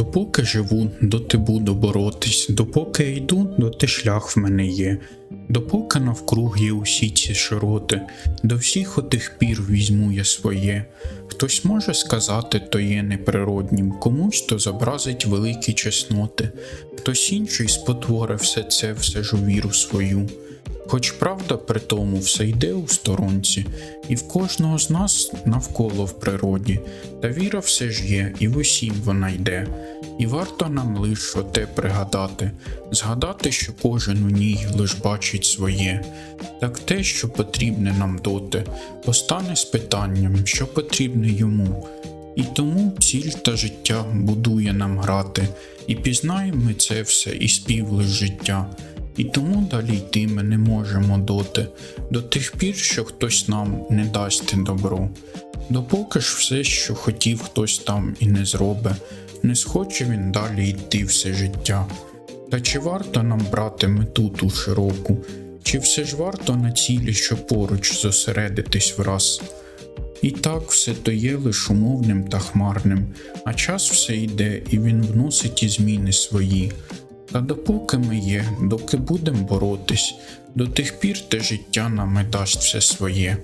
Допоки живу, доти буду боротись, допоки йду, доти шлях в мене є. Допоки навкруг є усі ці широти, до всіх отих пір візьму я своє. Хтось може сказати, то є неприроднім, комусь то зобразить великі чесноти, хтось інший спотворить все це, все ж у віру свою. Хоч правда при тому все йде у сторонці, і в кожного з нас навколо в природі, та віра все ж є, і в усім вона йде. І варто нам лише те пригадати, згадати, що кожен у ній лиш бачить своє, так те, що потрібне нам доти, постане з питанням, що потрібне йому. І тому ціль та життя будує нам грати, і пізнаємо ми це все і спів лиш життя. І тому далі йти ми не можемо доти, до тих пір, що хтось нам не дасть добро. Допоки ж все, що хотів хтось там і не зробе, не схоче він далі йти все життя. Та чи варто нам брати мету ту широку, чи все ж варто на цілі, що поруч зосередитись враз? І так все то є лиш умовним та хмарним, а час все йде, і він вносить і зміни свої. Та допоки ми є, доки будем боротись, до тих пір те життя нам і дасть все своє.